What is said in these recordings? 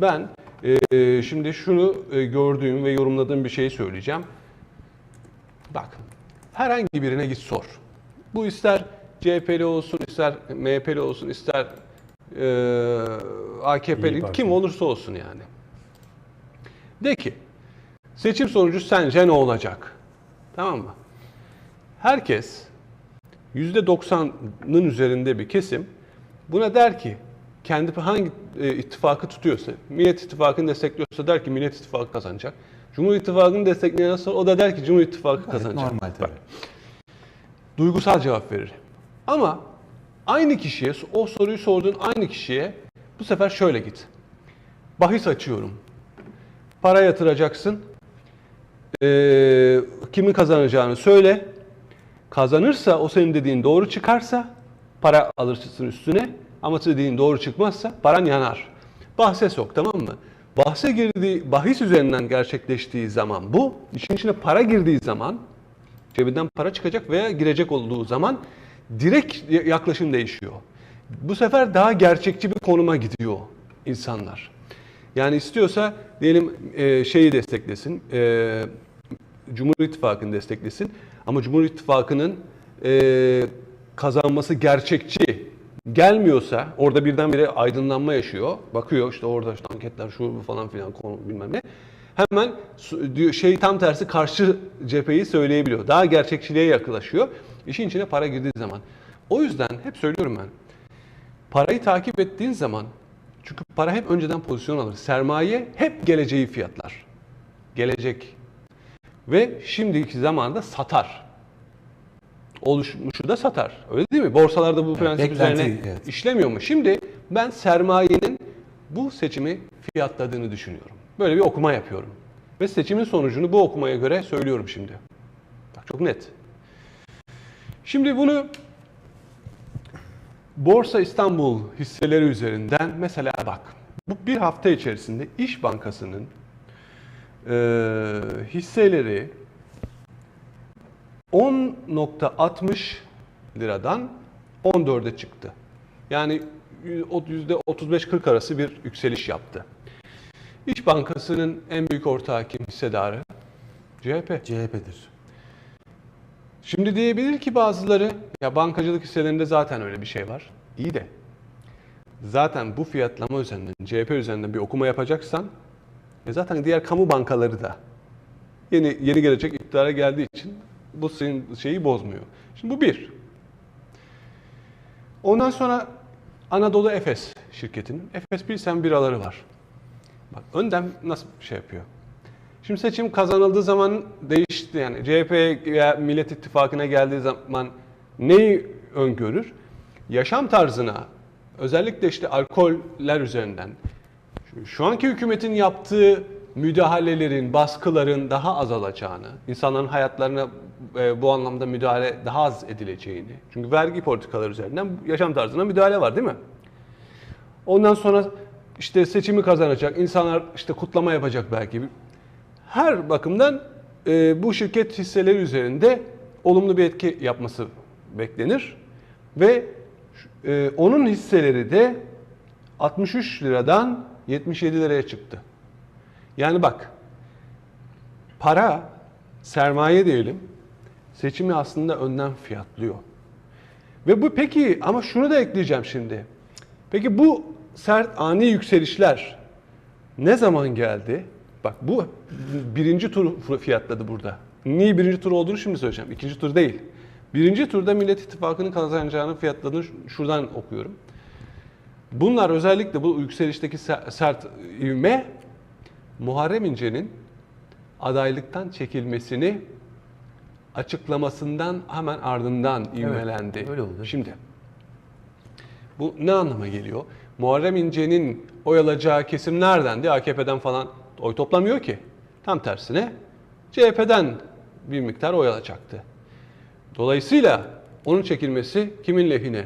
Ben e, şimdi şunu e, gördüğüm ve yorumladığım bir şeyi söyleyeceğim. Bak, herhangi birine git sor. Bu ister CHP'li olsun, ister MHP'li olsun, ister e, AKP'li, kim olursa olsun yani. De ki, seçim sonucu sence ne olacak? Tamam mı? Herkes %90'ın üzerinde bir kesim buna der ki kendi hangi e, ittifakı tutuyorsa, Millet İttifakı'nı destekliyorsa der ki Millet İttifakı kazanacak. Cumhur İttifakı'nı destekleyen sonra o da der ki Cumhur İttifakı kazanacak. Normal tabii. Duygusal cevap verir. Ama aynı kişiye, o soruyu sorduğun aynı kişiye bu sefer şöyle git. Bahis açıyorum. Para yatıracaksın. Ee, kimin kazanacağını söyle. Kazanırsa o senin dediğin doğru çıkarsa para alırsın üstüne. Ama dediğin doğru çıkmazsa paran yanar. Bahse sok tamam mı? Bahse girdiği, bahis üzerinden gerçekleştiği zaman bu, işin içine para girdiği zaman, cebinden para çıkacak veya girecek olduğu zaman direkt yaklaşım değişiyor. Bu sefer daha gerçekçi bir konuma gidiyor insanlar. Yani istiyorsa diyelim e, şeyi desteklesin, e, Cumhur İttifakı'nı desteklesin ama Cumhur İttifakı'nın e, kazanması gerçekçi gelmiyorsa orada birdenbire aydınlanma yaşıyor. Bakıyor işte orada işte anketler şu bu falan filan konu bilmem ne. Hemen diyor- şey tam tersi karşı cepheyi söyleyebiliyor. Daha gerçekçiliğe yaklaşıyor. İşin içine para girdiği zaman. O yüzden hep söylüyorum ben. Parayı takip ettiğin zaman çünkü para hep önceden pozisyon alır. Sermaye hep geleceği fiyatlar. Gelecek. Ve şimdiki zamanda satar. Oluşmuşu da satar. Öyle değil mi? Borsalarda bu prensip beklenti, üzerine evet. işlemiyor mu? Şimdi ben sermayenin bu seçimi fiyatladığını düşünüyorum. Böyle bir okuma yapıyorum. Ve seçimin sonucunu bu okumaya göre söylüyorum şimdi. Bak çok net. Şimdi bunu Borsa İstanbul hisseleri üzerinden mesela bak bu bir hafta içerisinde İş Bankası'nın eee, hisseleri 10.60 liradan 14'e çıktı. Yani %35-40 arası bir yükseliş yaptı. İş Bankası'nın en büyük ortağı kim hissedarı? CHP. CHP'dir. Şimdi diyebilir ki bazıları ya bankacılık hisselerinde zaten öyle bir şey var. İyi de zaten bu fiyatlama üzerinden, CHP üzerinden bir okuma yapacaksan e zaten diğer kamu bankaları da yeni yeni gelecek iktidara geldiği için bu senin şeyi bozmuyor. Şimdi bu bir. Ondan sonra Anadolu Efes şirketinin Efes Pilsen biraları var. Bak önden nasıl bir şey yapıyor? Şimdi seçim kazanıldığı zaman değişti yani CHP veya Millet İttifakı'na geldiği zaman neyi öngörür? Yaşam tarzına özellikle işte alkoller üzerinden şu, şu anki hükümetin yaptığı müdahalelerin, baskıların daha azalacağını, insanların hayatlarına e, bu anlamda müdahale daha az edileceğini. Çünkü vergi politikaları üzerinden yaşam tarzına müdahale var değil mi? Ondan sonra işte seçimi kazanacak, insanlar işte kutlama yapacak belki. Her bakımdan e, bu şirket hisseleri üzerinde olumlu bir etki yapması beklenir. Ve e, onun hisseleri de 63 liradan 77 liraya çıktı. Yani bak, para, sermaye diyelim, seçimi aslında önden fiyatlıyor. Ve bu peki ama şunu da ekleyeceğim şimdi. Peki bu sert ani yükselişler ne zaman geldi? Bak bu birinci tur fiyatladı burada. Niye birinci tur olduğunu şimdi söyleyeceğim. İkinci tur değil. Birinci turda Millet İttifakı'nın kazanacağını fiyatladığını şuradan okuyorum. Bunlar özellikle bu yükselişteki se- sert ivme Muharrem İnce'nin adaylıktan çekilmesini açıklamasından hemen ardından ivmelendi. öyle oldu. Şimdi bu ne anlama geliyor? Muharrem İnce'nin oy alacağı kesim neredendi? AKP'den falan oy toplamıyor ki. Tam tersine CHP'den bir miktar oy alacaktı. Dolayısıyla onun çekilmesi kimin lehine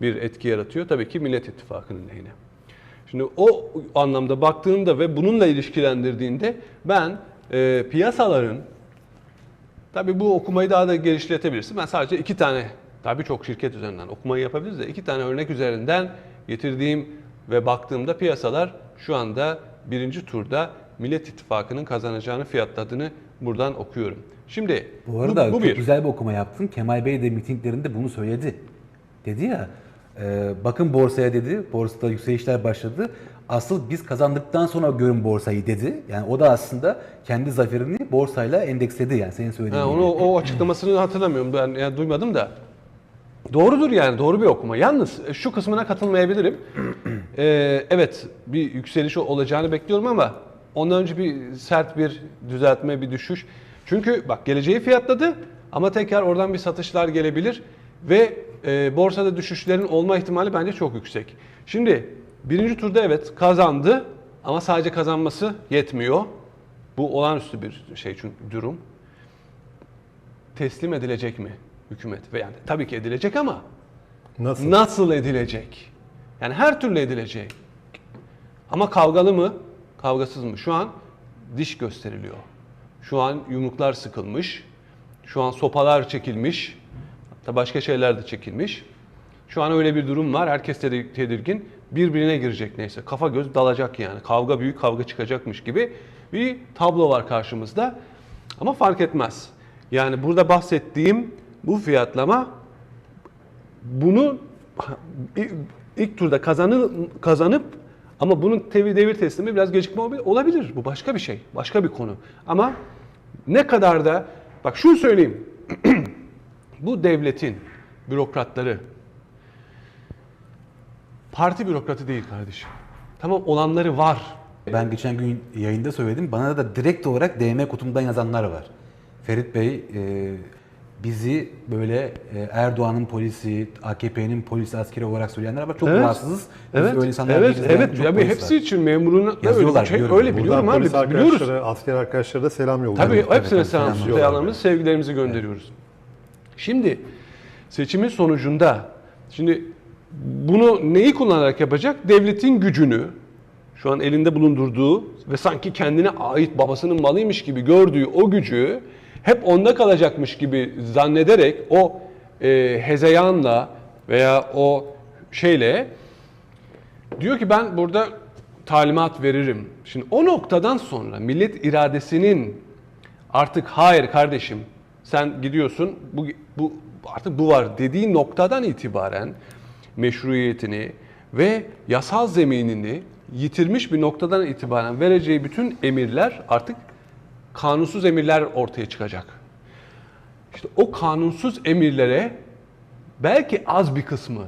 bir etki yaratıyor? Tabii ki Millet İttifakı'nın lehine. Şimdi o anlamda baktığında ve bununla ilişkilendirdiğinde ben e, piyasaların Tabii bu okumayı daha da geliştirebilirsin. Ben sadece iki tane, tabii çok şirket üzerinden okumayı yapabiliriz de iki tane örnek üzerinden getirdiğim ve baktığımda piyasalar şu anda birinci turda Millet İttifakı'nın kazanacağını fiyatladığını buradan okuyorum. Şimdi Bu arada bu, çok bir. güzel bir okuma yaptın. Kemal Bey de mitinglerinde bunu söyledi. Dedi ya, e, bakın borsaya dedi, borsada yükselişler başladı. Asıl biz kazandıktan sonra görün borsayı dedi. Yani o da aslında kendi zaferini borsayla endeksledi yani senin söylediğin Ha, gibi. onu o açıklamasını hatırlamıyorum. Ben yani duymadım da. Doğrudur yani doğru bir okuma. Yalnız e, şu kısmına katılmayabilirim. Ee, evet bir yükseliş olacağını bekliyorum ama ondan önce bir sert bir düzeltme, bir düşüş. Çünkü bak geleceği fiyatladı ama tekrar oradan bir satışlar gelebilir ve e, borsada düşüşlerin olma ihtimali bence çok yüksek. Şimdi birinci turda evet kazandı ama sadece kazanması yetmiyor. Bu olağanüstü bir şey çünkü durum teslim edilecek mi hükümet? Ve yani tabii ki edilecek ama Nasıl? nasıl edilecek? Yani her türlü edilecek. Ama kavgalı mı? Kavgasız mı? Şu an diş gösteriliyor. Şu an yumruklar sıkılmış. Şu an sopalar çekilmiş. Hatta başka şeyler de çekilmiş. Şu an öyle bir durum var. Herkes tedir- tedirgin. Birbirine girecek neyse. Kafa göz dalacak yani. Kavga büyük kavga çıkacakmış gibi bir tablo var karşımızda. Ama fark etmez. Yani burada bahsettiğim bu fiyatlama bunu ilk, turda kazanı, kazanıp ama bunun devir, devir teslimi biraz gecikme olabilir. Bu başka bir şey. Başka bir konu. Ama ne kadar da bak şunu söyleyeyim. bu devletin bürokratları parti bürokratı değil kardeşim. Tamam olanları var. Ben geçen gün yayında söyledim. Bana da direkt olarak DM kutumdan yazanlar var. Ferit Bey e, bizi böyle e, Erdoğan'ın polisi, AKP'nin polisi askeri olarak söyleyenler var. Çok Evet. rahatsız. Biz Evet, öyle insanlar evet, değiliz diyen evet. çok Ya bir polis hepsi var. için memuruna da öyle, Yazıyorlar, bir şey, biliyorum. öyle Buradan biliyorum abi. polis Biz biliyoruz. arkadaşlara, asker arkadaşlara da selam yolluyoruz. Tabii hepsine tabii, selam, selamlar. selamlarımızı, sevgilerimizi gönderiyoruz. Şimdi seçimin sonucunda şimdi bunu neyi kullanarak yapacak? Devletin gücünü şu an elinde bulundurduğu ve sanki kendine ait babasının malıymış gibi gördüğü o gücü hep onda kalacakmış gibi zannederek o e, hezeyanla veya o şeyle Diyor ki ben burada talimat veririm. Şimdi o noktadan sonra millet iradesinin artık hayır kardeşim sen gidiyorsun bu, bu artık bu var dediği noktadan itibaren meşruiyetini ve yasal zeminini yitirmiş bir noktadan itibaren vereceği bütün emirler artık kanunsuz emirler ortaya çıkacak. İşte o kanunsuz emirlere belki az bir kısmı,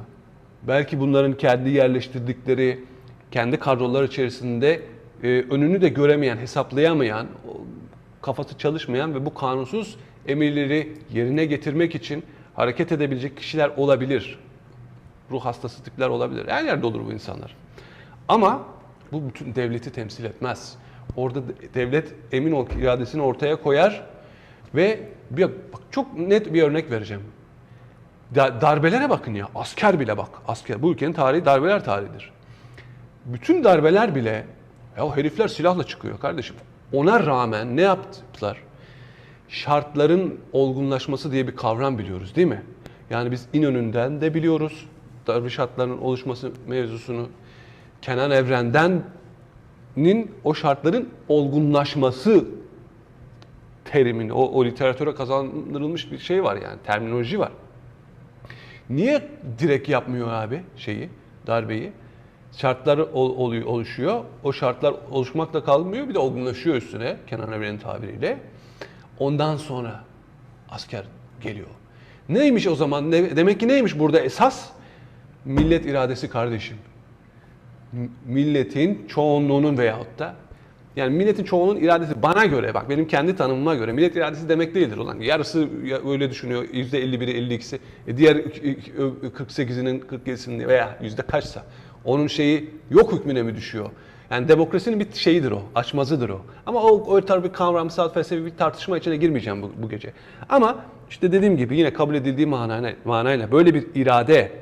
belki bunların kendi yerleştirdikleri, kendi kadrolar içerisinde e, önünü de göremeyen, hesaplayamayan, kafası çalışmayan ve bu kanunsuz emirleri yerine getirmek için hareket edebilecek kişiler olabilir. Ruh hastası tipler olabilir. Her yerde olur bu insanlar. Ama bu bütün devleti temsil etmez. Orada de- devlet emin ol iradesini ortaya koyar ve bir, bak çok net bir örnek vereceğim. Da- darbelere bakın ya. Asker bile bak. Asker. Bu ülkenin tarihi darbeler tarihidir. Bütün darbeler bile ya herifler silahla çıkıyor kardeşim. Ona rağmen ne yaptılar? Şartların olgunlaşması diye bir kavram biliyoruz değil mi? Yani biz İnönü'nden de biliyoruz. Darbe şartlarının oluşması mevzusunu. Kenan Evren'den'in o şartların olgunlaşması terimini, o, o literatüre kazandırılmış bir şey var yani, terminoloji var. Niye direkt yapmıyor abi şeyi, darbeyi? Şartlar ol- oluyor, oluşuyor. O şartlar oluşmakla kalmıyor, bir de olgunlaşıyor üstüne Kenan Evren'in tabiriyle. Ondan sonra asker geliyor. Neymiş o zaman? Ne, demek ki neymiş burada esas? Millet iradesi kardeşim. Milletin çoğunluğunun veyahut da yani milletin çoğunluğunun iradesi bana göre bak benim kendi tanımıma göre millet iradesi demek değildir ulan. Yarısı ya- öyle düşünüyor. %51'i 52'si. E diğer 48'inin 47'sinin veya yüzde kaçsa onun şeyi yok hükmüne mi düşüyor? Yani demokrasinin bir şeyidir o, açmazıdır o. Ama o öyle tabii bir kavramsal felsefi bir tartışma içine girmeyeceğim bu, bu gece. Ama işte dediğim gibi yine kabul edildiği manayla, manayla böyle bir irade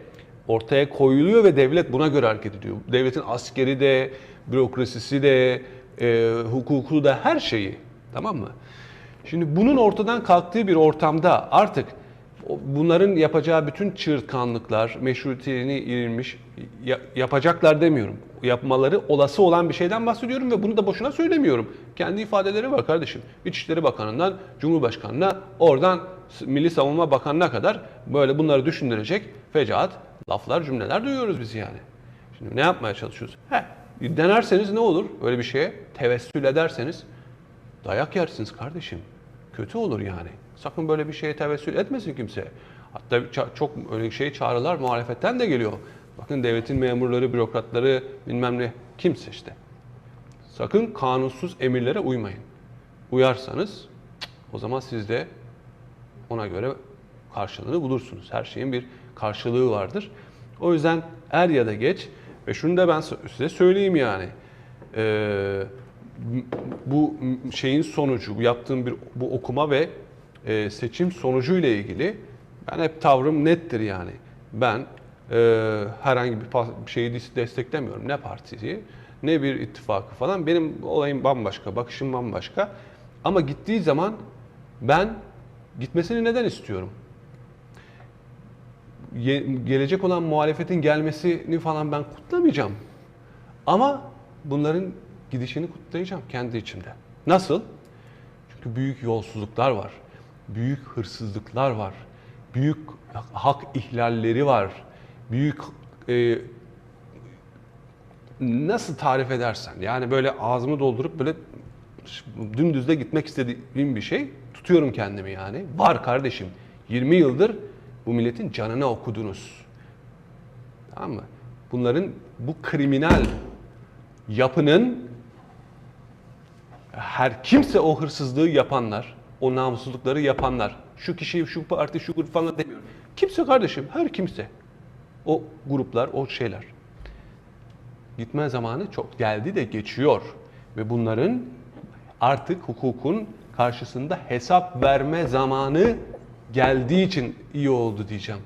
ortaya koyuluyor ve devlet buna göre hareket ediyor. Devletin askeri de, bürokrasisi de, e, hukuku da her şeyi. Tamam mı? Şimdi bunun ortadan kalktığı bir ortamda artık bunların yapacağı bütün çığırtkanlıklar, meşrutiyetini ya- yapacaklar demiyorum. Yapmaları olası olan bir şeyden bahsediyorum ve bunu da boşuna söylemiyorum. Kendi ifadeleri var kardeşim. İçişleri Bakanı'ndan Cumhurbaşkanı'na, oradan Milli Savunma Bakanı'na kadar böyle bunları düşündürecek fecaat laflar, cümleler duyuyoruz biz yani. Şimdi ne yapmaya çalışıyoruz? He, denerseniz ne olur öyle bir şeye? Tevessül ederseniz dayak yersiniz kardeşim. Kötü olur yani. Sakın böyle bir şeye tevessül etmesin kimse. Hatta çok öyle şey çağrılar muhalefetten de geliyor. Bakın devletin memurları, bürokratları bilmem ne kimse işte. Sakın kanunsuz emirlere uymayın. Uyarsanız o zaman siz de ona göre karşılığını bulursunuz. Her şeyin bir karşılığı vardır. O yüzden er ya da geç ve şunu da ben size söyleyeyim yani. Ee, bu şeyin sonucu, bu yaptığım bir bu okuma ve e, seçim sonucu ile ilgili ben hep tavrım nettir yani. Ben e, herhangi bir şeyi desteklemiyorum. Ne partisi, ne bir ittifakı falan. Benim olayım bambaşka, bakışım bambaşka. Ama gittiği zaman ben gitmesini neden istiyorum? Ye- gelecek olan muhalefetin gelmesini falan ben kutlamayacağım. Ama bunların gidişini kutlayacağım kendi içimde. Nasıl? Çünkü büyük yolsuzluklar var. Büyük hırsızlıklar var. Büyük hak ihlalleri var. Büyük e, nasıl tarif edersen yani böyle ağzımı doldurup böyle dümdüz de gitmek istediğim bir şey tutuyorum kendimi yani. Var kardeşim. 20 yıldır bu milletin canına okudunuz. Tamam mı? Bunların bu kriminal yapının her kimse o hırsızlığı yapanlar, o namussuzlukları yapanlar, şu kişi, şu parti, şu grup falan demiyorum. Kimse kardeşim, her kimse. O gruplar, o şeyler. Gitme zamanı çok geldi de geçiyor. Ve bunların artık hukukun karşısında hesap verme zamanı geldiği için iyi oldu diyeceğim.